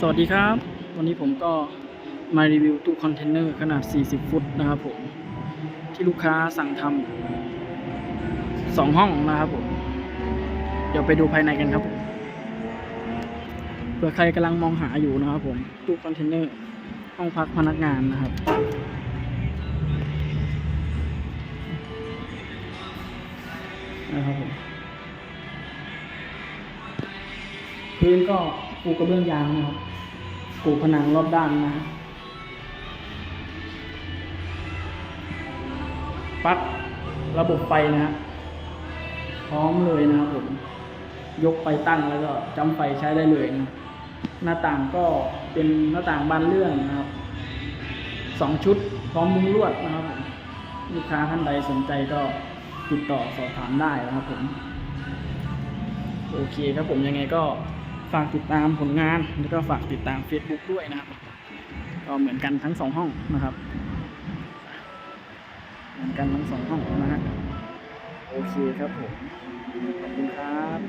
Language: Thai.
สวัสดีครับ วันนี้ผมก็มารีวิวตู้คอนเทนเนอร์ขนาด 40 ฟุตนะครับผม ที่ลูกค้าสั่งทำสองห้องนะครับผม เดี๋ยวไปดูภายในกันครับผมเผื่อใครกำลังมองหาอยู่นะครับผม ตู้คอนเทนเนอร์ห้องพักพนักงานนะครับ นะครับผมพื้นก็ ปูกระเบื้องยางนะครับปูผนังรอบด้านนะปลั๊กระบบไฟนะฮะพร้อมเลยนะครับผม ยกไปตั้งแล้วก็จำไฟใช้ได้เลยนะหน้าต่างก็เป็นหน้าต่างบานเลื่อนนะครับสองชุดพร้อมมุ้งลวดนะครับผมลูกค้าท่านใดสนใจก็ติดต่อสอบถามได้นะครับผม โอเคครับผมยังไงก็ ฝากติดตามผลงานแล้วก็ฝากติดตาม Facebook ด้วยนะครับ ก็เหมือนกันทั้งสองห้องนะครับ เหมือนกันทั้งสองห้องนะฮะโอเคครับผมขอบคุณครับ